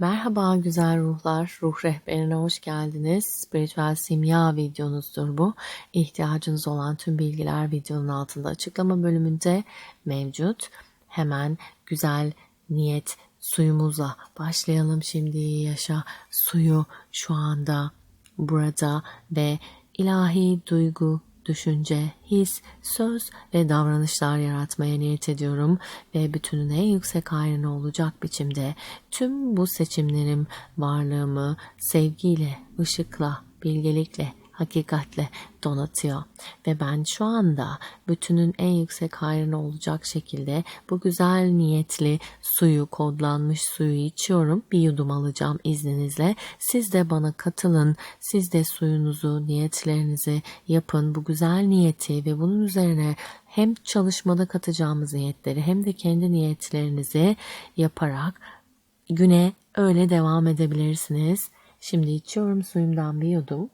Merhaba güzel ruhlar, ruh rehberine hoş geldiniz. Spiritüel simya videonuzdur bu. İhtiyacınız olan tüm bilgiler videonun altında açıklama bölümünde mevcut. Hemen güzel niyet suyumuzla başlayalım şimdi yaşa suyu şu anda burada ve ilahi duygu düşünce, his, söz ve davranışlar yaratmaya niyet ediyorum ve bütünün en yüksek hayrına olacak biçimde tüm bu seçimlerim varlığımı sevgiyle, ışıkla, bilgelikle hakikatle donatıyor. Ve ben şu anda bütünün en yüksek hayrına olacak şekilde bu güzel niyetli suyu, kodlanmış suyu içiyorum. Bir yudum alacağım izninizle. Siz de bana katılın. Siz de suyunuzu, niyetlerinizi yapın. Bu güzel niyeti ve bunun üzerine hem çalışmada katacağımız niyetleri hem de kendi niyetlerinizi yaparak güne öyle devam edebilirsiniz. Şimdi içiyorum suyumdan bir yudum.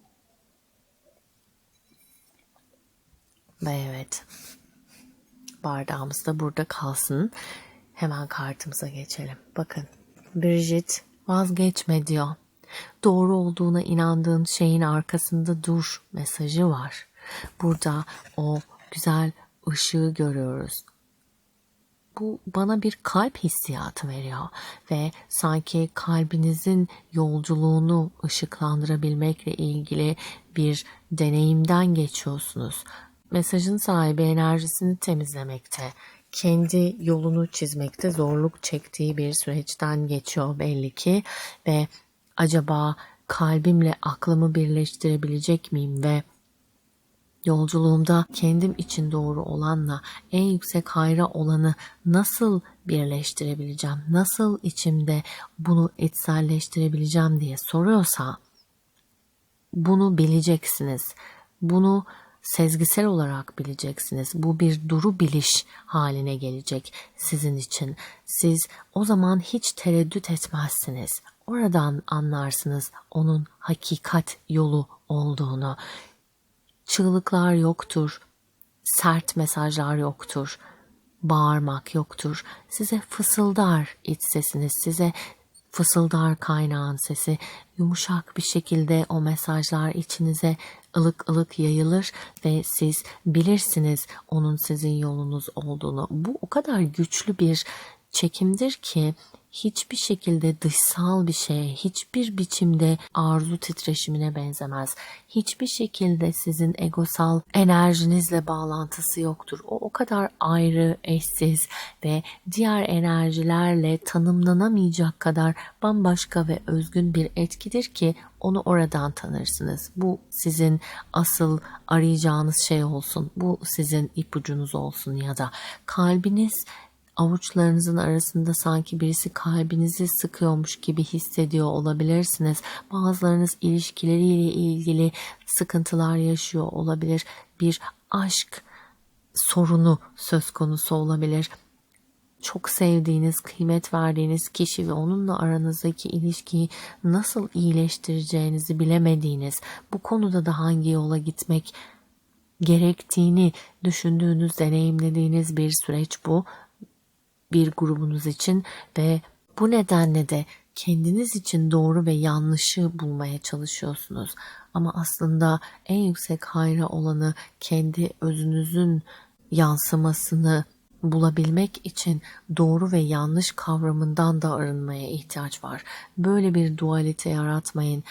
Evet bardağımız da burada kalsın. Hemen kartımıza geçelim. Bakın Bridget vazgeçme diyor. Doğru olduğuna inandığın şeyin arkasında dur mesajı var. Burada o güzel ışığı görüyoruz. Bu bana bir kalp hissiyatı veriyor ve sanki kalbinizin yolculuğunu ışıklandırabilmekle ilgili bir deneyimden geçiyorsunuz mesajın sahibi enerjisini temizlemekte, kendi yolunu çizmekte zorluk çektiği bir süreçten geçiyor belli ki ve acaba kalbimle aklımı birleştirebilecek miyim ve yolculuğumda kendim için doğru olanla en yüksek hayra olanı nasıl birleştirebileceğim, nasıl içimde bunu içselleştirebileceğim diye soruyorsa bunu bileceksiniz. Bunu sezgisel olarak bileceksiniz. Bu bir duru biliş haline gelecek sizin için. Siz o zaman hiç tereddüt etmezsiniz. Oradan anlarsınız onun hakikat yolu olduğunu. Çığlıklar yoktur, sert mesajlar yoktur, bağırmak yoktur. Size fısıldar iç sesiniz, size fısıldar kaynağın sesi yumuşak bir şekilde o mesajlar içinize ılık ılık yayılır ve siz bilirsiniz onun sizin yolunuz olduğunu. Bu o kadar güçlü bir çekimdir ki hiçbir şekilde dışsal bir şeye, hiçbir biçimde arzu titreşimine benzemez. Hiçbir şekilde sizin egosal enerjinizle bağlantısı yoktur. O o kadar ayrı, eşsiz ve diğer enerjilerle tanımlanamayacak kadar bambaşka ve özgün bir etkidir ki onu oradan tanırsınız. Bu sizin asıl arayacağınız şey olsun. Bu sizin ipucunuz olsun ya da kalbiniz avuçlarınızın arasında sanki birisi kalbinizi sıkıyormuş gibi hissediyor olabilirsiniz. Bazılarınız ilişkileriyle ilgili sıkıntılar yaşıyor olabilir. Bir aşk sorunu söz konusu olabilir. Çok sevdiğiniz, kıymet verdiğiniz kişi ve onunla aranızdaki ilişkiyi nasıl iyileştireceğinizi bilemediğiniz, bu konuda da hangi yola gitmek gerektiğini düşündüğünüz, deneyimlediğiniz bir süreç bu bir grubunuz için ve bu nedenle de kendiniz için doğru ve yanlışı bulmaya çalışıyorsunuz. Ama aslında en yüksek hayra olanı kendi özünüzün yansımasını bulabilmek için doğru ve yanlış kavramından da arınmaya ihtiyaç var. Böyle bir dualite yaratmayın.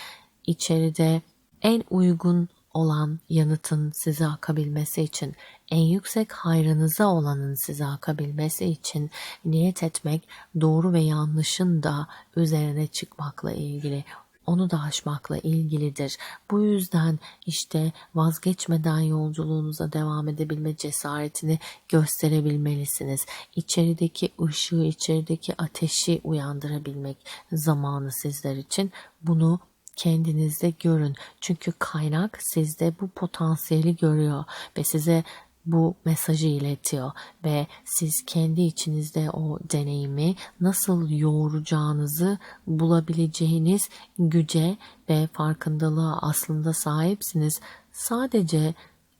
İçeride en uygun olan yanıtın size akabilmesi için, en yüksek hayrınıza olanın size akabilmesi için niyet etmek doğru ve yanlışın da üzerine çıkmakla ilgili onu da aşmakla ilgilidir. Bu yüzden işte vazgeçmeden yolculuğunuza devam edebilme cesaretini gösterebilmelisiniz. İçerideki ışığı, içerideki ateşi uyandırabilmek zamanı sizler için. Bunu kendinizde görün. Çünkü kaynak sizde bu potansiyeli görüyor ve size bu mesajı iletiyor ve siz kendi içinizde o deneyimi nasıl yoğuracağınızı bulabileceğiniz güce ve farkındalığa aslında sahipsiniz. Sadece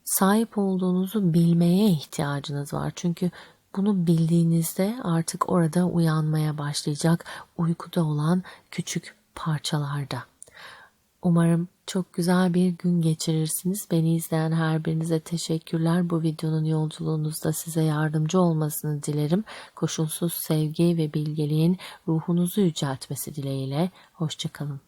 sahip olduğunuzu bilmeye ihtiyacınız var. Çünkü Bunu bildiğinizde artık orada uyanmaya başlayacak uykuda olan küçük parçalarda. Umarım çok güzel bir gün geçirirsiniz. Beni izleyen her birinize teşekkürler. Bu videonun yolculuğunuzda size yardımcı olmasını dilerim. Koşulsuz sevgi ve bilgeliğin ruhunuzu yüceltmesi dileğiyle. Hoşçakalın.